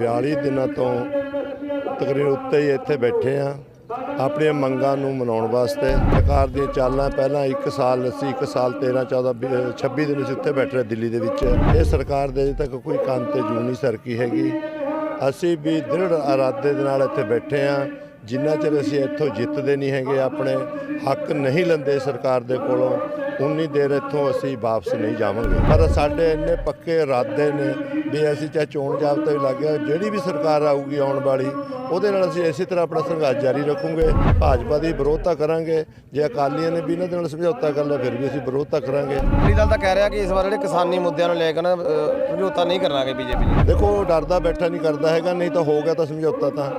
42 ਦਿਨਾਂ ਤੋਂ ਤਕਰੀਬਨ ਉੱਤੇ ਹੀ ਇੱਥੇ ਬੈਠੇ ਆ ਆਪਣੀਆਂ ਮੰਗਾਂ ਨੂੰ ਮਨਾਉਣ ਵਾਸਤੇ ਸਰਕਾਰ ਦੀਆਂ ਚਾਲਾਂ ਪਹਿਲਾਂ 1 ਸਾਲ ਅਸੀਂ 1 ਸਾਲ 13 14 ਵੀਹ, 26 ਦਿਨ ਅਸੀਂ ਉੱਥੇ ਬੈਠੇ ਰਹੇ ਦਿੱਲੀ ਦੇ ਵਿੱਚ। ਇਹ ਸਰਕਾਰ ਦੇ ਅਜੇ ਤੱਕ ਕੋਈ ਕੰਮ ਤੇ ਜੂ ਨਹੀਂ ਸਰਕੀ ਹੈਗੀ। ਅਸੀਂ ਵੀ ਦ੍ਰਿੜ ਇਰਾਦੇ ਦੇ ਨਾਲ ਇੱਥੇ ਬੈਠੇ ਆ ਜਿੰਨਾ ਚਿਰ ਅਸੀਂ ਇੱਥੋਂ ਜਿੱਤਦੇ ਨਹੀਂ ਹੈਗੇ ਆਪਣੇ ਹੱਕ ਨਹੀਂ ਲੈਂਦੇ ਸਰਕਾਰ ਦੇ ਕੋਲੋਂ ਉਨੀ ਦੇਰ ਇੱਥੋਂ ਅਸੀਂ ਵਾਪਸ ਨਹੀਂ ਜਾਵਾਂਗੇ। ਪਰ ਸਾਡੇ ਇੰਨੇ ਪੱਕੇ ਇਰਾਦੇ ਨੇ ਵੀ ਅਸੀਂ ਚਾਹੇ ਚੋਣ ਜਾਬਤਾ ਵੀ ਲੱਗ ਗਿਆ ਜਿਹੜੀ ਵੀ ਸਰਕਾਰ ਆਊਗੀ ਆਉਣ ਵਾਲੀ ਉਹਦੇ ਨਾਲ ਅਸੀਂ ਇਸੇ ਤਰ੍ਹਾਂ ਆਪਣਾ ਸੰਘਰਸ਼ ਜਾਰੀ ਰੱਖਾਂਗੇ। ਭਾਜਪਾ ਦੀ ਵਿਰੋਧਤਾ ਕਰਾਂਗੇ। ਜੇ ਅਕਾਲੀਆਂ ਨੇ ਵੀ ਇਹਨਾਂ ਦੇ ਨਾਲ ਸਮਝੌਤਾ ਕਰ ਲਿਆ ਫਿਰ ਵੀ ਅਸੀਂ ਵਿਰੋਧਤਾ ਕਰਾਂਗੇ। ਅਕਾਲੀ ਦਲ ਤਾਂ ਕਹਿ ਰਿਹਾ ਕਿ ਇਸ ਵਾਰ ਜਿਹੜੇ ਕਿਸਾਨੀ ਮੁੱਦਿਆਂ ਨੂੰ ਲੈ ਕੇ ਨਾ ਸਮਝੌਤਾ ਨਹੀਂ ਕਰਨਾਗੇ ਬੀਜੇਪੀ ਦੇਖੋ ਡਰਦਾ ਬੈਠਾ ਨਹੀਂ ਕਰਦਾ ਹੈਗਾ ਨਹੀਂ ਤਾਂ ਹੋ ਗਿਆ ਤਾਂ ਸਮਝੌਤਾ ਤਾਂ।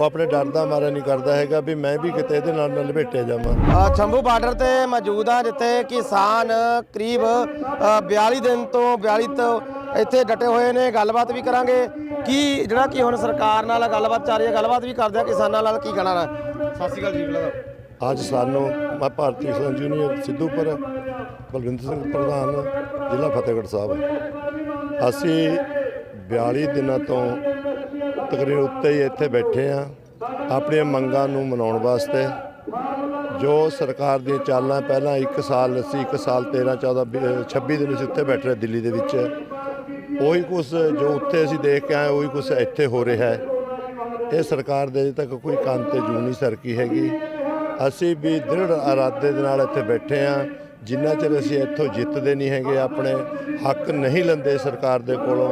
ਉਹ ਆਪਣੇ ਡਰ ਦਾ ਮਾਰਾ ਨਹੀਂ ਕਰਦਾ ਹੈਗਾ ਵੀ ਮੈਂ ਵੀ ਕਿਤੇ ਇਹਦੇ ਨਾਲ ਨਾਲ ਲਪੇਟਿਆ ਜਾਵਾਂ। ਸ਼ੰਭੂ ਬਾਰਡਰ ਤੇ ਮੌਜੂਦ ਆ ਜਿੱਥੇ ਕਿਸਾਨ ਕਰੀਬ ਅ, 42 ਦਿਨ ਤੋਂ 42 ਤੋਂ ਇੱਥੇ ਡਟੇ ਹੋਏ ਨੇ। ਗੱਲਬਾਤ ਵੀ ਕਰਾਂਗੇ। ਕੀ ਜਿਹੜਾ ਕਿ ਹੁਣ ਸਰਕਾਰ ਨਾਲ ਗੱਲਬਾਤ ਚੱਲ ਰਹੀ ਹੈ ਗੱਲਬਾਤ ਵੀ ਕਰਦੇ ਆ ਕਿਸਾਨਾਂ ਨਾਲ। ਕੀ ਕਹਿਣਾ? ਹੈ ਸਤਿ ਸ਼੍ਰੀ ਅਕਾਲ ਜੀ ਪਹਿਲਾਂ ਅੱਜ ਸਾਨੂੰ ਮੈਂ ਭਾਰਤੀ ਕਿਸਾਨ ਯੂਨੀਅਨ ਸਿੱਧੂਪੁਰ ਬਲਵਿੰਦਰ ਸਿੰਘ ਪ੍ਰਧਾਨ ਜ਼ਿਲ੍ਹਾ ਫਤਿਹਗੜ੍ਹ ਸਾਹਿਬ। ਅਸੀਂ 42 ਦਿਨਾਂ ਤੋਂ ਤਕਰੀਬਨ ਉੱਤੇ ਹੀ ਇੱਥੇ ਬੈਠੇ ਆ ਆਪਣੀਆਂ ਮੰਗਾਂ ਨੂੰ ਮਨਾਉਣ ਵਾਸਤੇ। ਜੋ ਸਰਕਾਰ ਦੀਆਂ ਚਾਲਾਂ ਪਹਿਲਾਂ 1 ਸਾਲ ਅਸੀਂ 1 ਸਾਲ 13 14 ਵੀਹ, 26 ਦਿਨ ਅਸੀਂ ਉੱਥੇ ਬੈਠ ਰਹੇ ਦਿੱਲੀ ਦੇ ਵਿੱਚ। ਉਹੀ ਕੁਝ ਜੋ ਉੱਥੇ ਅਸੀਂ ਦੇਖ ਕੇ ਆਏ ਉਹੀ ਕੁਝ ਇੱਥੇ ਹੋ ਰਿਹਾ ਹੈ। ਇਹ ਸਰਕਾਰ ਦੇ ਅਜੇ ਤੱਕ ਕੋਈ ਕੰਨ ਤੇ ਜੂ ਨਹੀਂ ਸਰਕੀ ਹੈਗੀ। ਅਸੀਂ ਵੀ ਦ੍ਰਿੜ ਇਰਾਦੇ ਦੇ ਨਾਲ ਇੱਥੇ ਬੈਠੇ ਆ ਜਿੰਨਾ ਚਿਰ ਅਸੀਂ ਇੱਥੋਂ ਜਿੱਤਦੇ ਨਹੀਂ ਹੈਗੇ ਆਪਣੇ ਹੱਕ ਨਹੀਂ ਲੈਂਦੇ ਸਰਕਾਰ ਦੇ ਕੋਲੋਂ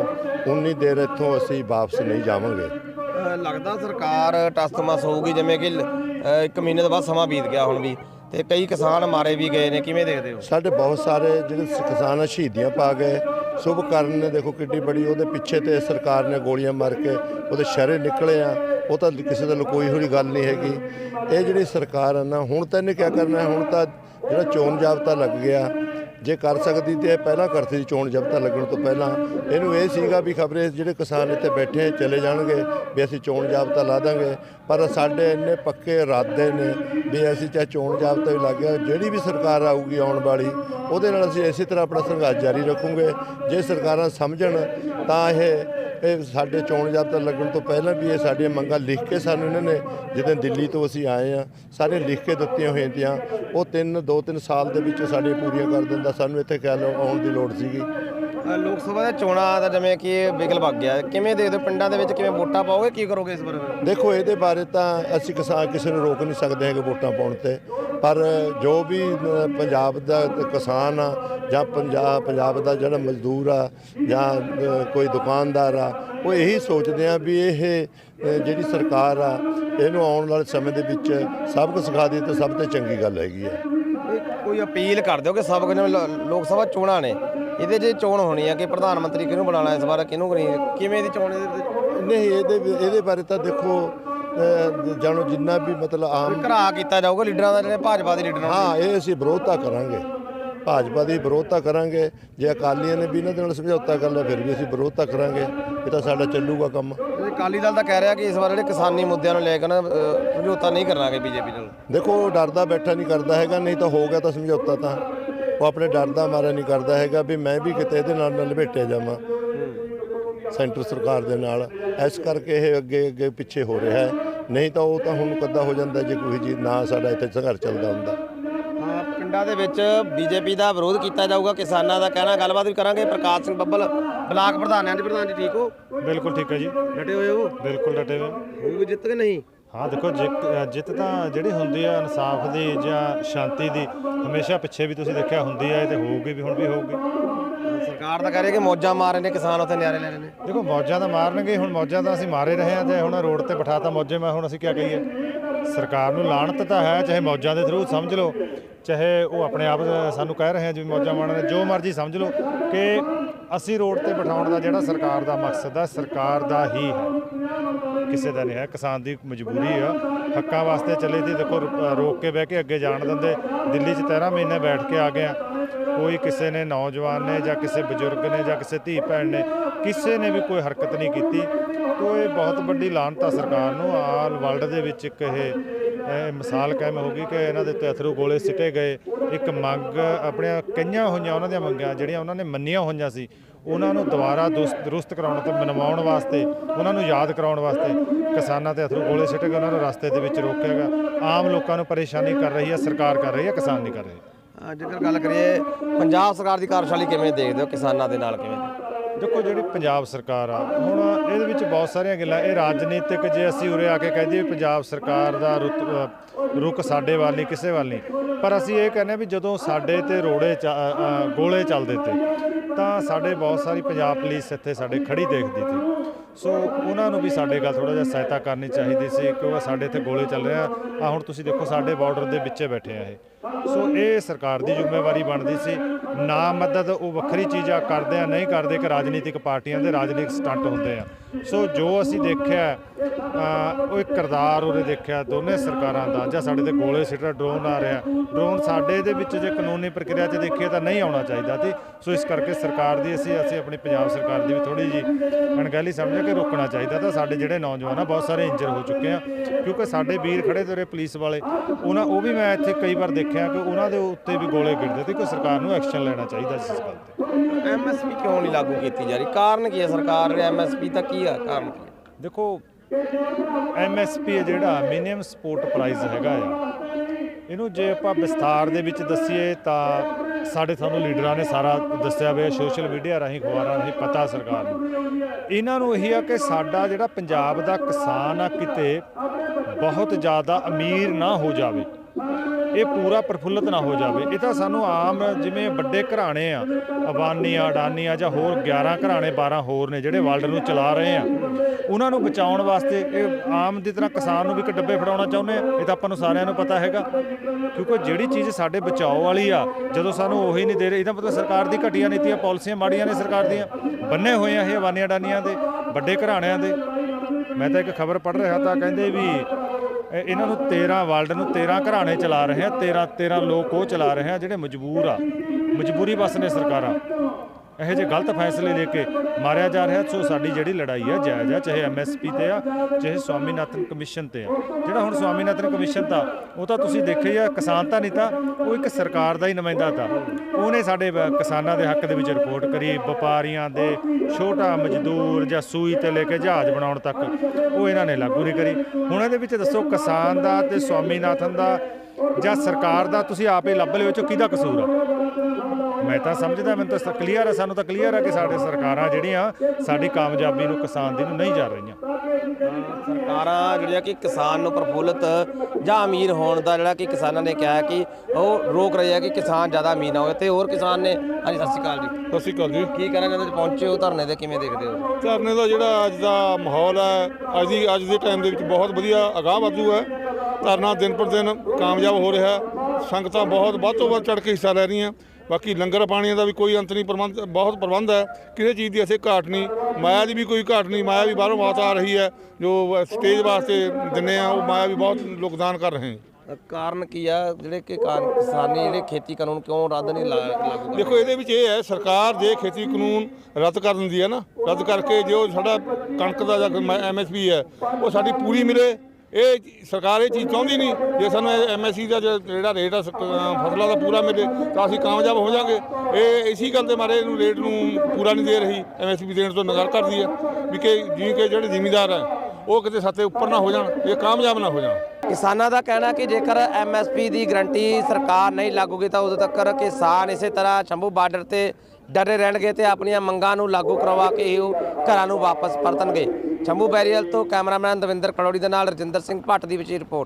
ਉਨੀ ਦੇਰ ਇੱਥੋਂ ਅਸੀਂ ਵਾਪਸ ਨਹੀਂ ਜਾਵਾਂਗੇ। ਅ, ਲੱਗਦਾ ਸਰਕਾਰ ਟਸਤਮਸ ਹੋਊਗੀ ਜਿਵੇਂ ਕਿ ਅ, ਇੱਕ ਮਹੀਨੇ ਤੋਂ ਬਾਅਦ ਸਮਾਂ ਬੀਤ ਗਿਆ ਹੁਣ ਵੀ। ਤੇ ਕਈ ਕਿਸਾਨ ਮਾਰੇ ਵੀ ਗਏ ਨੇ ਕਿਵੇਂ ਦੇਖਦੇ ਹੋ? ਸਾਡੇ ਬਹੁਤ ਸਾਰੇ ਜਿਹੜੇ ਸ- ਕਿਸਾਨ ਆ ਸ਼ਹੀਦੀਆਂ ਪਾ ਗਏ। ਸੁਭ ਕਰਨ ਨੇ ਦੇਖੋ ਕਿੱਡੀ ਬੜੀ ਉਹਦੇ ਪਿੱਛੇ ਤੇ ਸਰਕਾਰ ਨੇ ਗੋਲੀਆਂ ਮਾਰ ਕੇ ਉਹਦੇ ਸ਼ਹਿਰੇ ਨਿਕਲੇ ਆ। ਉਹ ਤਾਂ ਕਿਸੇ ਦਾ ਲਕੋਈ ਹੋਈ ਗੱਲ ਨਹੀਂ ਹੈਗੀ। ਇਹ ਜਿਹੜੀ ਸਰਕਾਰ ਆ ਨਾ ਹੁਣ ਤਾਂ ਇਹਨੇ ਕੀ ਕਰਨਾ ਹੈ? ਹੁਣ ਤਾਂ ਜਿਹੜਾ ਚੋਣ ਜਾਬਤਾ ਲੱਗ ਗਿਆ। ਜੇ ਕਰ ਸਕਦੀ ਤੇ ਇਹ ਪਹਿਲਾਂ ਕਰਦੀ ਸੀ ਚੋਣ ਜਾਬਤਾ ਲੱਗਣ ਤੋਂ ਪਹਿਲਾਂ। ਇਹਨੂੰ ਇਹ ਸੀਗਾ ਵੀ ਖਬਰੇ ਜਿਹੜੇ ਕਿਸਾਨ ਇੱਥੇ ਬੈਠੇ ਚਲੇ ਜਾਣਗੇ ਵੀ ਅਸੀਂ ਚੋਣ ਜਾਬਤਾ ਲਾ ਦਾਂਗੇ। ਪਰ ਸਾਡੇ ਇੰਨੇ ਪੱਕੇ ਇਰਾਦੇ ਨੇ ਵੀ ਅਸੀਂ ਚਾਹੇ ਚੋਣ ਜਾਬਤਾ ਵੀ ਲੱਗ ਗਿਆ, ਜਿਹੜੀ ਵੀ ਸਰਕਾਰ ਆਊਗੀ ਆਉਣ ਵਾਲੀ, ਉਹਦੇ ਨਾਲ ਅਸੀਂ ਇਸੇ ਤਰ੍ਹਾਂ ਆਪਣਾ ਸੰਘਰਸ਼ ਜਾਰੀ ਰੱਖਾਂਗੇ। ਜੇ ਸਰਕਾਰਾਂ ਸਮਝਣ ਤਾਂ ਇਹ ਇਹ ਸਾਡੇ ਚੋਣ ਜਾਬਤਾ ਲੱਗਣ ਤੋਂ ਪਹਿਲਾਂ ਵੀ ਇਹ ਸਾਡੀਆਂ ਮੰਗਾਂ ਲਿਖ ਕੇ ਸਾਨੂੰ ਇਹਨਾਂ ਨੇ, ਜਦੋਂ ਦਿੱਲੀ ਤੋਂ ਅਸੀਂ ਆਏ ਆ ਸਾਰੇ ਲਿਖ ਕੇ ਦਿੱਤੀਆਂ ਹੋਈਆਂ ਤੀਆਂ। ਉਹ ਤਿੰਨ, ਦੋ, ਤਿੰਨ ਸਾਲ ਦੇ ਵਿੱਚ ਸਾਡੀਆਂ ਪੂਰੀਆਂ ਕਰ ਦਿੰਦਾ। ਸਾਨੂੰ ਇੱਥੇ ਕਹਿ ਲਓ ਆਉਣ ਦੀ ਲੋੜ ਸੀਗੀ। ਲੋਕ ਸਭਾ ਦੇ ਚੋਣਾਂ ਦਾ ਜਿਵੇਂ ਕਿ ਵਿਗਲ ਵਗ ਗਿਆ। ਕਿਵੇਂ ਦੇਖਦੇ ਹੋ ਪਿੰਡਾਂ ਦੇ ਵਿੱਚ ਕਿਵੇਂ ਵੋਟਾਂ ਪਾਓਗੇ? ਕੀ ਕਰੋਗੇ ਇਸ ਵਾਰ ਦੇਖੋ ਇਹਦੇ ਬਾਰੇ ਤਾਂ ਅਸੀਂ ਕਿਸਾਨ ਕਿਸੇ ਨੂੰ ਰੋਕ ਨਹੀਂ ਸਕਦੇ ਹੈਗੇ ਵੋਟਾਂ ਪਾਉਣ ਤੇ। ਪਰ ਜੋ ਵੀ ਪੰਜਾਬ ਦਾ ਕਿਸਾਨ ਆ ਜਾਂ ਪੰਜਾਬ ਪੰਜਾਬ ਦਾ ਜਿਹੜਾ ਮਜ਼ਦੂਰ ਆ ਜਾਂ ਕੋਈ ਦੁਕਾਨਦਾਰ ਆ ਉਹ ਇਹੀ ਸੋਚਦੇ ਆ ਵੀ ਇਹ ਜਿਹੜੀ ਸਰਕਾਰ ਆ ਇਹਨੂੰ ਆਉਣ ਵਾਲੇ ਸਮੇਂ ਦੇ ਵਿੱਚ ਸਭ ਕੁਝ ਸਿਖਾ ਦੇ ਤਾਂ ਸਭ ਤੋਂ ਚੰਗੀ ਗੱਲ ਹੈਗੀ ਆ। ਕੋਈ ਅਪੀਲ ਕਰ ਦਿਓ ਕਿ ਸਭ ਕਹਿੰਦੇ ਲੋਕ ਸਭਾ ਚੋਣਾਂ ਨੇ ਇਹਦੇ 'ਚ ਚੋਣ ਹੋਣੀ ਹੈ ਕਿ ਪ੍ਰਧਾਨ ਮੰਤਰੀ ਕਿਹਨੂੰ ਬਣਾਉਣਾ ਇਸ ਵਾਰ ਕਿਹਨੂੰ ਕਰੀ ਕਿਵੇਂ ਦੀ ਚੋਣ ਇਹਦੇ ਨਹੀਂ ਇਹਦੇ ਇਹਦੇ ਬਾਰੇ ਤਾਂ ਦੇਖੋ ਜਾਣੋ ਜਿੰਨਾ ਵੀ ਮਤਲਬ ਆਮ ਘਰਾ ਕੀਤਾ ਜਾਊਗਾ ਲੀਡਰਾਂ ਦਾ ਜਿਹੜੇ ਭਾਜਪਾ ਦੇ ਲੀਡਰਾਂ ਹਾਂ ਇਹ ਅਸੀਂ ਵਿਰੋਧਤਾ ਕਰਾਂਗੇ। ਭਾਜਪਾ ਦੀ ਵਿਰੋਧਤਾ ਕਰਾਂਗੇ। ਜੇ ਅਕਾਲੀਆਂ ਨੇ ਵੀ ਇਹਨਾਂ ਦੇ ਨਾਲ ਸਮਝੌਤਾ ਕਰ ਲਿਆ ਫਿਰ ਵੀ ਅਸੀਂ ਵਿਰੋਧਤਾ ਕਰਾਂਗੇ। ਇਹ ਤਾਂ ਸਾਡਾ ਚੱਲੂਗਾ ਕੰਮ। ਦੇ ਅਕਾਲੀ ਦਲ ਤਾਂ ਕਹਿ ਰਿਹਾ ਕਿ ਇਸ ਵਾਰ ਜਿਹੜੇ ਕਿਸਾਨੀ ਮੁੱਦਿਆਂ ਨੂੰ ਲੈ ਕੇ ਨਾ ਸਮਝੌਤਾ ਨਹੀਂ ਕਰਨਾਗੇ ਬੀਜੇਪੀ ਨਾਲ। ਦੇਖੋ ਉਹ ਡਰਦਾ ਬੈਠਾ ਨਹੀਂ ਕਰਦਾ ਹੈਗਾ ਨਹੀਂ ਤਾਂ ਹੋ ਗਿਆ ਤਾਂ ਸਮਝੌਤਾ ਤਾਂ। ਉਹ ਆਪਣੇ ਡਰ ਦਾ ਮਾਰਾ ਨਹੀਂ ਕਰਦਾ ਹੈਗਾ ਵੀ ਮੈਂ ਵੀ ਕਿਤੇ ਇਹਦੇ ਨਾਲ ਨਾਲ ਲਪੇਟਿਆ ਜਾਵਾਂ। ਸੈਂਟਰ ਸਰਕਾਰ ਦੇ ਨਾਲ। ਇਸ ਕਰਕੇ ਇਹ ਅੱਗੇ ਅੱਗੇ ਪਿੱਛੇ ਹੋ ਰਿਹਾ ਹੈ। ਨਹੀਂ ਤਾਂ ਉਹ ਤਾਂ ਹੁਣ ਕੱਦਾ ਹੋ ਜਾਂਦਾ ਜੇ ਕੋਈ ਜੀ ਨਾ ਸਾਡਾ ਇੱਥੇ ਸੰਘਰਸ਼ ਚੱਲਦਾ ਹੁੰਦਾ। ਹਾਂ, ਪਿੰਡਾਂ ਦੇ ਵਿੱਚ ਬੀਜੇਪੀ ਦਾ ਵਿਰੋਧ ਕੀਤਾ ਜਾਊਗਾ। ਕਿਸਾਨਾਂ ਦਾ ਕਹਿਣਾ ਗੱਲਬਾਤ ਵੀ ਕਰਾਂਗੇ। ਪ੍ਰਕਾਸ਼ ਸਿੰਘ ਬੱਬਲ ਬਲਾਕ ਪ੍ਰਧਾਨ। ਜੀ ਪ੍ਰਧਾਨ ਜੀ ਠੀਕ ਹੋ? ਬਿਲਕੁਲ ਠੀਕ ਹੈ ਜੀ। ਡਟੇ ਹੋਏ ਹੋ? ਬਿਲਕੁਲ ਡਟੇ ਹੋਏ। ਹੋਊਗੀ ਜਿੱਤ ਕੇ ਨਹੀਂ? ਹਾਂ ਦੇਖੋ ਜਿੱਤ ਜਿੱਤ ਤਾਂ ਜਿਹੜੀ ਹੁੰਦੀ ਆ ਇਨਸਾਫ ਦੀ ਜਾਂ ਸ਼ਾਂਤੀ ਦੀ ਹਮੇਸ਼ਾ ਪਿੱਛੇ ਵੀ ਤੁਸੀਂ ਦੇਖਿਆ ਹੁੰਦੀ ਆ ਤੇ ਹੋਊਗੀ ਵੀ ਹੁਣ ਵੀ ਹੋਊਗੀ। ਸਰਕਾਰ ਤਾਂ ਕਹਿ ਰਹੀ ਹੈ ਕਿ ਮੌਜਾਂ ਮਾਰ ਰਹੇ ਨੇ ਕਿਸਾਨ ਉੱਥੇ ਨਿਆਰੇ ਲੈ ਰਹੇ ਨੇ। ਦੇਖੋ ਮੌਜਾਂ ਤਾਂ ਮਾਰਨਗੇ ਹੁਣ ਮੌਜਾਂ ਤਾਂ ਅਸੀਂ ਮਾਰੇ ਰਹੇ ਆ ਤੇ ਹੁਣ ਰੋਡ ਤੇ ਬਿਠਾਤਾ ਮੌਜੇ ਮੈਂ ਹੁਣ ਅਸੀਂ ਕੀ ਕਹੀਏ? ਸਰਕਾਰ ਨੂੰ ਲਾਣਤ ਤਾਂ ਹੈ ਚਾਹੇ ਮੌਜਾਂ ਦੇ ਥਰੂ ਸਮਝ ਲਓ ਚਾਹੇ ਉਹ ਆਪਣੇ ਆਪ ਸਾਨੂੰ ਕਹਿ ਰਹੇ ਆ ਜਿਵੇਂ ਮੌਜਾਂ ਮਾਰਨ ਜੋ ਮਰਜ਼ੀ ਸਮਝ ਲਓ ਕਿ ਅਸੀਂ ਰੋਡ ਤੇ ਬਿਠਾਉਣ ਦਾ ਜਿਹੜਾ ਸਰਕਾਰ ਦਾ ਮਕਸਦ ਹੈ ਸਰਕਾਰ ਦਾ ਹੀ ਹੈ। ਕਿਸੇ ਦਾ ਨਹੀਂ ਹੈ। ਕਿਸਾਨ ਦੀ ਮਜਬੂਰੀ ਆ। ਹੱਕਾਂ ਵਾਸਤੇ ਚੱਲੇ ਤੇ ਦੇਖੋ ਰੁ- ਰੋਕ ਕੇ ਬਹਿ ਕੇ ਅੱਗੇ ਜਾਣ ਦਿੰਦੇ। ਦਿੱਲੀ 'ਚ 13 ਮਹੀਨੇ ਬੈਠ ਕੇ ਆ ਗਏ ਆ। ਕੋਈ ਕਿਸੇ ਨੇ ਨੌਜਵਾਨ ਨੇ ਜਾਂ ਕਿਸੇ ਬਜ਼ੁਰਗ ਨੇ ਜਾਂ ਕਿਸੇ ਧੀ ਭੈਣ ਨੇ ਕਿਸੇ ਨੇ ਵੀ ਕੋਈ ਹਰਕਤ ਨਹੀਂ ਕੀਤੀ। ਤੋ ਇਹ ਬਹੁਤ ਵੱਡੀ ਲਾਹਨਤ ਆ ਸਰਕਾਰ ਨੂੰ। ਆਲ ਵਰਲਡ ਦੇ ਵਿੱਚ ਇੱਕ ਇਹ ਮਿਸਾਲ ਕਾਇਮ ਹੋ ਗਈ ਕਿ ਇਹਨਾਂ ਦੇ ਉੱਤੇ ਅਥਰੂ ਗੋਲੇ ਸਿੱਟੇ ਗਏ। ਇੱਕ ਮੰਗ ਆਪਣੀਆਂ ਕਈਆਂ ਹੋਈਆਂ, ਉਹਨਾਂ ਦੀਆਂ ਮੰਗਾਂ, ਜਿਹੜੀਆਂ ਉਹਨਾਂ ਨੇ ਮੰਨੀਆਂ ਹੋਈਆਂ ਸੀ ਉਹਨਾਂ ਨੂੰ ਦੁਬਾਰਾ ਦੁਰਸਤ ਕਰਾਉਣ ਤੇ ਮਨਵਾਉਣ ਵਾਸਤੇ ਉਹਨਾਂ ਨੂੰ ਯਾਦ ਕਰਾਉਣ ਵਾਸਤੇ ਕਿਸਾਨਾਂ ਤੇ ਅਥਰੂ ਗੋਲੇ ਸਿੱਟ ਕੇ ਉਹਨਾਂ ਨੂੰ ਰਸਤੇ ਦੇ ਵਿੱਚ ਰੋਕਿਆਗਾ ਆਮ ਲੋਕਾਂ ਨੂੰ ਪਰੇਸ਼ਾਨੀ ਕਰ ਰਹੀ ਹੈ ਸਰਕਾਰ ਕਰ ਰਹੀ ਹੈ ਕਿਸਾਨ ਨਹੀਂ ਕਰ ਰਹੇ? ਜੇਕਰ ਗੱਲ ਕਰੀਏ ਪੰਜਾਬ ਸਰਕਾਰ ਦੀ ਕਾਰਜਸ਼ਾਲੀ ਕਿਵੇਂ ਦੇਖਦੇ ਹੋ ਕਿਸਾਨਾਂ ਦੇ ਨਾਲ ਕਿਵੇਂ? ਦੇਖੋ ਜਿਹੜੀ ਪੰਜਾਬ ਸਰਕਾਰ ਆ ਹੁਣ ਇਹਦੇ ਵਿੱਚ ਬਹੁਤ ਸਾਰੀਆਂ ਗੱਲਾਂ ਇਹ ਰਾਜਨੀਤਿਕ ਜੇ ਅਸੀਂ ਉਰੇ ਆ ਕੇ ਕਹਿ ਦਈਏ ਪੰਜਾਬ ਸਰਕਾਰ ਦਾ ਰੁਤ ਸਾਡੇ ਵੱਲ ਨਹੀਂ, ਕਿਸੇ ਵੱਲ ਨਹੀਂ। ਪਰ ਅਸੀਂ ਇਹ ਕਹਿੰਦੇ ਹਾਂ ਵੀ ਜਦੋਂ ਸਾਡੇ ਤੇ ਰੋੜੇ ਚ- ਗੋਲੇ ਚੱਲਦੇ ਤੇ, ਤਾਂ ਸਾਡੇ ਬਹੁਤ ਸਾਰੀ ਪੰਜਾਬ ਪੁਲਿਸ ਇੱਥੇ ਸਾਡੇ ਖੜੀ ਦੇਖਦੀ ਸੀ। ਸੋ ਉਹਨਾਂ ਨੂੰ ਵੀ ਸਾਡੇ ਗੱਲ ਥੋੜਾ ਜਿਹਾ ਸਹਾਇਤਾ ਕਰਨੀ ਚਾਹੀਦੀ ਸੀ ਕਿਉਂਕਿ ਸਾਡੇ ਇੱਥੇ ਗੋਲੇ ਚੱਲ ਰਹੇ ਆ। ਆ ਹੁਣ ਤੁਸੀਂ ਦੇਖੋ ਸਾਡੇ ਬਾਰਡਰ ਦੇ ਵਿੱਚੇ ਬੈਠੇ ਆ ਇਹ। ਸੋ ਇਹ ਸਰਕਾਰ ਦੀ ਜ਼ਿੰਮੇਵਾਰੀ ਬਣਦੀ ਸੀ। ਨਾ ਮਦਦ ਉਹ ਵੱਖਰੀ ਚੀਜ਼ ਆ, ਕਰਦੇ ਆ, ਨਹੀਂ ਕਰਦੇ ਕਿ ਰਾਜਨੀਤਿਕ ਪਾਰਟੀਆਂ ਦੇ ਰਾਜਨੀਤਿਕ ਸਟੰਟ ਹੁੰਦੇ ਆ। ਸੋ ਜੋ ਅਸੀਂ ਦੇਖਿਆ ਉਹ ਇੱਕ ਕਿਰਦਾਰ ਉਹਨੇ ਦੇਖਿਆ ਦੋਨੇ ਸਰਕਾਰਾਂ ਦਾ ਜਾਂ ਸਾਡੇ ਤੇ ਗੋਲੇ ਸਿੱਟਾ ਡਰੋਨ ਆ ਰਿਹਾ। ਡਰੋਨ ਸਾਡੇ ਦੇ ਵਿੱਚ ਜੇ ਕਾਨੂੰਨੀ ਪ੍ਰਕਿਰਿਆ 'ਚ ਦੇਖੀਏ ਤਾਂ ਨਹੀਂ ਆਉਣਾ ਚਾਹੀਦਾ ਸੀ। ਸੋ ਇਸ ਕਰਕੇ ਸਰਕਾਰ ਦੀ ਅਸੀਂ ਅਸੀਂ ਆਪਣੀ ਪੰਜਾਬ ਸਰਕਾਰ ਦੀ ਵੀ ਥੋੜੀ ਜੀ ਅਣਗਹਿਲੀ ਸਮਝਿਆ ਕਿ ਰੋਕਣਾ ਚਾਹੀਦਾ ਤਾਂ ਸਾਡੇ ਜਿਹੜੇ ਨੌਜਵਾਨ ਆ ਬਹੁਤ ਸਾਰੇ ਇੰਜਰ ਹੋ ਚੁੱਕੇ ਆ। ਕਿਉਂਕਿ ਸਾਡੇ ਵੀਰ ਖੜੇ ਤੁਰੇ ਪੁਲਿਸ ਵਾਲੇ ਉਹਨਾਂ ਉਹ ਵੀ ਮੈਂ ਇੱਥੇ ਕਈ ਵਾਰ ਦੇਖਿਆ ਕਿ ਉਹਨਾਂ ਦੇ ਉੱਤੇ ਵੀ ਗੋਲੇ ਗਿਰਦੇ ਤੇ ਕੋਈ ਸਰਕਾਰ ਨੂੰ ਐਕਸ਼ਨ ਲੈਣਾ ਚਾਹੀਦਾ ਸੀ ਇਸ ਗੱਲ ਤੇ। ਐਮਐਸਪੀ ਕਿਉਂ ਨਹੀਂ ਲਾਗੂ ਕੀਤੀ ਜਾ ਰਹੀ? ਕਾਰਨ ਕੀ ਹੈ ਸਰਕਾਰ ਦੇ ਐਮਐਸਪੀ ਦਾ ਕੀ ਹੈ ਕਾਰਨ ਕੀ ਹੈ? ਦੇਖੋ ਐਮਐਸਪੀ ਜਿਹੜਾ ਮਿਨੀਮਮ ਸਪੋਰਟ ਪ੍ਰਾਈਸ ਹੈਗਾ ਆ। ਇਹਨੂੰ ਜੇ ਆਪਾਂ ਵਿਸਥਾਰ ਦੇ ਵਿੱਚ ਦੱਸੀਏ ਤਾਂ ਸਾਡੇ ਸਾਨੂੰ ਲੀਡਰਾਂ ਨੇ ਸਾਰਾ ਦੱਸਿਆ ਹੋਇਆ ਸੋਸ਼ਲ ਮੀਡੀਆ ਰਾਹੀਂ ਖਬਰਾਂ ਰਾਹੀਂ ਪਤਾ ਸਰਕਾਰ ਨੂੰ। ਇਹਨਾਂ ਨੂੰ ਇਹੀ ਆ ਕਿ ਸਾਡਾ ਜਿਹੜਾ ਪੰਜਾਬ ਦਾ ਕਿਸਾਨ ਆ, ਕਿਤੇ ਬਹੁਤ ਜ਼ਿਆਦਾ ਅਮੀਰ ਨਾ ਹੋ ਜਾਵੇ। ਇਹ ਪੂਰਾ ਪ੍ਰਫੁੱਲਤ ਨਾ ਹੋ ਜਾਵੇ। ਇਹ ਤਾਂ ਸਾਨੂੰ ਆਮ ਜਿਵੇਂ ਵੱਡੇ ਘਰਾਣੇ ਆ, ਅਬਾਨੀਆਂ, ਅਡਾਨੀਆਂ ਜਾਂ ਹੋਰ 11 ਘਰਾਣੇ 12 ਹੋਰ ਨੇ ਜਿਹੜੇ ਵਰਲਡ ਨੂੰ ਚਲਾ ਰਹੇ ਆ। ਉਹਨਾਂ ਨੂੰ ਬਚਾਉਣ ਵਾਸਤੇ ਇਹ ਆਮ ਦੀ ਤਰ੍ਹਾਂ ਕਿਸਾਨ ਨੂੰ ਵੀ ਇੱਕ ਡੱਬੇ ਫੜਾਉਣਾ ਚਾਹੁੰਦੇ ਆ। ਇਹ ਤਾਂ ਆਪਾਂ ਨੂੰ ਸਾਰਿਆਂ ਨੂੰ ਪਤਾ ਹੈਗਾ। ਕਿਉਂਕਿ ਜਿਹੜੀ ਚੀਜ਼ ਸਾਡੇ ਬਚਾਓ ਵਾਲੀ ਆ, ਜਦੋਂ ਸਾਨੂੰ ਉਹੀ ਨਹੀਂ ਦੇ ਰਹੇ। ਇਹਦਾ ਮਤਲਬ ਸਰਕਾਰ ਦੀ ਘਟੀਆਂ ਨੀਤੀਆਂ, ਪਾਲਿਸੀਆਂ ਮਾੜੀਆਂ ਨੇ ਸਰਕਾਰ ਦੀਆਂ। ਬੰਨੇ ਹੋਏ ਆ ਇਹ ਅਬਾਨੀਆਂ, ਅਡਾਨੀਆਂ ਦੇ, ਵੱਡੇ ਘਰਾਣਿਆਂ ਦੇ। ਮੈਂ ਤਾਂ ਇੱਕ ਖਬਰ ਪੜ੍ਹ ਰਿਹਾ ਤਾਂ ਕਹਿੰਦੇ ਵੀ ਇਹਨਾਂ ਨੂੰ 13 ਵਰਲਡ ਨੂੰ 13 ਘਰਾਣੇ ਚਲਾ ਰਹੇ ਆ 13 13 ਲੋਕ ਉਹ ਚਲਾ ਰਹੇ ਆ ਜਿਹੜੇ ਮਜਬੂਰ ਆ। ਮਜਬੂਰੀ ਬਸ ਨੇ ਸਰਕਾਰਾਂ। ਇਹੋ ਜਿਹੇ ਗਲਤ ਫੈਸਲੇ ਲੈ ਕੇ ਮਾਰਿਆ ਜਾ ਰਿਹਾ, ਸੋ ਸਾਡੀ ਜਿਹੜੀ ਲੜਾਈ ਆ, ਜਾਇਜ਼ ਆ, ਚਾਹੇ ਐਮਐਸਪੀ ਤੇ ਆ, ਚਾਹੇ ਸਵਾਮੀਨਾਥਨ ਕਮਿਸ਼ਨ ਤੇ ਆ। ਜਿਹੜਾ ਹੁਣ ਸਵਾਮੀਨਾਥਨ ਕਮਿਸ਼ਨ ਤਾਂ ਉਹ ਤਾਂ ਤੁਸੀਂ ਦੇਖਿਆ ਆ, ਕਿਸਾਨ ਤਾਂ ਨਹੀਂ ਤਾਂ ਉਹ ਇੱਕ ਸਰਕਾਰ ਦਾ ਹੀ ਨੁਮਾਇੰਦਾ ਤਾਂ। ਉਹਨੇ ਸਾਡੇ ਬ- ਕਿਸਾਨਾਂ ਦੇ ਹੱਕ ਦੇ ਵਿੱਚ ਰਿਪੋਰਟ ਕਰੀ, ਵਪਾਰੀਆਂ ਦੇ ਛੋਟਾ ਮਜ਼ਦੂਰ ਜਾਂ ਸੂਈ ਤੇ ਲੈ ਕੇ ਜਹਾਜ਼ ਬਣਾਉਣ ਤੱਕ, ਉਹ ਇਹਨਾਂ ਨੇ ਲਾਗੂ ਨਹੀਂ ਕਰੀ। ਹੁਣ ਇਹਦੇ ਵਿੱਚ ਦੱਸੋ, ਕਿਸਾਨ ਦਾ ਤੇ ਸਵਾਮੀਨਾਥਨ ਦਾ ਜਾਂ ਸਰਕਾਰ ਦਾ, ਤੁਸੀਂ ਆਪੇ ਲੱਭ ਲਿਓ ਚੋ ਕਿਹਦਾ ਕਸੂਰ ਆ? ਮੈਂ ਤਾਂ ਸਮਝਦਾ ਮੈਨੂੰ ਤਾਂ ਕਲੀਅਰ ਆ ਸਾਨੂੰ ਤਾਂ ਕਲੀਅਰ ਆ ਕਿ ਸਾਡੇ ਸਰਕਾਰਾਂ ਜਿਹੜੀਆਂ ਸਾਡੀ ਕਾਮਯਾਬੀ ਨੂੰ ਕਿਸਾਨ ਦੀ ਨੂੰ ਨਹੀਂ ਜਾ ਰਹੀਆਂ। ਸਰਕਾਰਾਂ ਜਿਹੜੀਆਂ ਕਿ ਕਿਸਾਨ ਨੂੰ ਪ੍ਰਫੁੱਲਤ ਜਾਂ ਅਮੀਰ ਹੋਣ ਦਾ ਜਿਹੜਾ ਕਿ ਕਿਸਾਨਾਂ ਨੇ ਕਿਹਾ ਕਿ ਉਹ ਰੋਕ ਰਹੇ ਆ ਕਿ ਕਿਸਾਨ ਜ਼ਿਆਦਾ ਅਮੀਰ ਨਾ ਹੋਵੇ। ਤੇ ਹੋਰ ਕਿਸਾਨ ਨੇ ਹਾਂਜੀ ਸਤਿ ਸ਼੍ਰੀ ਅਕਾਲ ਜੀ। ਸਤਿ ਸ਼੍ਰੀ ਅਕਾਲ ਜੀ। ਕੀ ਕਹਿਣਾ ਚਾਹੁੰਦੇ ਪਹੁੰਚੇ ਹੋ ਧਰਨੇ ਤੇ ਕਿਵੇਂ ਦੇਖਦੇ ਹੋ? ਧਰਨੇ ਦਾ ਜਿਹੜਾ ਅੱਜ ਦਾ ਮਾਹੌਲ ਹੈ ਅੱਜ ਦੀ ਅੱਜ ਦੇ ਟਾਈਮ ਦੇ ਵਿੱਚ ਬਹੁਤ ਵਧੀਆ ਅਗਾਹ ਵਧੂ ਹੈ। ਧਰਨਾ ਦਿਨ ਪਰ ਦਿਨ ਕਾਮਯਾਬ ਹੋ ਰਿਹਾ ਹੈ। ਸੰਗਤਾਂ ਬਹੁਤ ਵੱਧ ਤੋਂ ਵੱਧ ਚੜ ਕੇ ਹਿੱਸਾ ਲੈ ਰਹੀਆਂ। ਬਾਕੀ ਲੰਗਰ ਪਾਣੀਆਂ ਦਾ ਵੀ ਕੋਈ ਅੰਤ ਨਹੀਂ ਪ੍ਰਬੰਧ ਬਹੁਤ ਪ੍ਰਬੰਧ ਹੈ। ਕਿਸੇ ਚੀਜ਼ ਦੀ ਅਸੀਂ ਘਾਟ ਨਹੀਂ। ਮਾਇਆ ਦੀ ਵੀ ਕੋਈ ਘਾਟ ਨਹੀਂ। ਮਾਇਆ ਵੀ ਬਾਹਰੋਂ ਮਾਤਾ ਆ ਰਹੀ ਹੈ ਜੋ ਸਟੇਜ ਵਾਸਤੇ ਦਿੰਨੇ ਆ ਉਹ ਮਾਇਆ ਵੀ ਬਹੁਤ ਲੋਕਦਾਨ ਕਰ ਰਹੇ ਹੈ। ਕਾਰਨ ਕੀ ਆ? ਜਿਹੜੇ ਕਿ ਕਿਸਾਨੀ ਜਿਹੜੇ ਖੇਤੀ ਕਾਨੂੰਨ ਕਿਉਂ ਰੱਦ ਨਹੀਂ ਲਾਗੂ ਦੇਖੋ ਇਹਦੇ ਵਿੱਚ ਇਹ ਹੈ ਸਰਕਾਰ ਜੇ ਖੇਤੀ ਕਾਨੂੰਨ ਰੱਦ ਕਰ ਦਿੰਦੀ ਹੈ ਨਾ ਰੱਦ ਕਰਕੇ ਜੋ ਸਾਡਾ ਕਣਕ ਦਾ ਜਾਂ ਐਮਐਸਪੀ ਹੈ ਉਹ ਸਾਡੀ ਪੂਰੀ ਮਿਲੇ। ਇਹ ਸਰਕਾਰ ਇਹ ਚੀਜ਼ ਚਾਹੁੰਦੀ ਨਹੀਂ ਜੇ ਸਾਨੂੰ ਐਮਐਸਸੀ ਦਾ ਜਿਹੜਾ ਰੇਟ ਆ ਫਸਲਾਂ ਦਾ ਪੂਰਾ ਮਿਲੇ, ਤਾਂ ਅਸੀਂ ਕਾਮਯਾਬ ਹੋ ਜਾਾਂਗੇ। ਇਹ ਇਸੀ ਗੱਲ ਦੇ ਮਾਰੇ ਇਹਨੂੰ ਰੇਟ ਨੂੰ ਪੂਰਾ ਨਹੀਂ ਦੇ ਰਹੀ। ਐਮਐਸਪੀ ਦੇਣ ਤੋਂ ਨਜ਼ਰ ਕਰਦੀ ਹੈ ਵੀ ਕਿ ਜੀ ਕਿ ਜਿਹੜੇ ਜ਼ਿਮੀਦਾਰ ਹੈ, ਉਹ ਕਿਤੇ ਸਾਤੇ ਉੱਪਰ ਨਾ ਹੋ ਜਾਣ, ਇਹ ਕਾਮਯਾਬ ਨਾ ਹੋ ਜਾਣ। ਕਿਸਾਨਾਂ ਦਾ ਕਹਿਣਾ ਕਿ ਜੇਕਰ ਐਮਐਸਪੀ ਦੀ ਗਰੰਟੀ ਸਰਕਾਰ ਨਹੀਂ ਲਾਗੂਗੀ ਤਾਂ ਉਦੋਂ ਤੱਕ ਕਿਸਾਨ ਇਸੇ ਤਰ੍ਹਾਂ ਸ਼ੰਭੂ ਬਾਰਡਰ ਤੇ ਡਰੇ ਰਹਿਣਗੇ ਤੇ ਆਪਣੀਆਂ ਮੰਗਾਂ ਨੂੰ ਲਾਗੂ ਕਰਵਾ ਕੇ ਹੀ ਘਰਾਂ ਨੂੰ ਵਾਪਸ ਪਰਤਣਗੇ। ਸ਼ੰਭੂ ਬੈਰੀਅਲ ਤੋਂ ਕੈਮਰਾਮੈਨ ਦਵਿੰਦਰ ਕਲੌੜੀ ਦੇ ਨਾਲ ਰਜਿੰਦਰ ਸਿੰਘ ਭੱਟ ਦੀ ਵਿਸ਼ੇਸ਼ ਰਿਪੋਰਟ।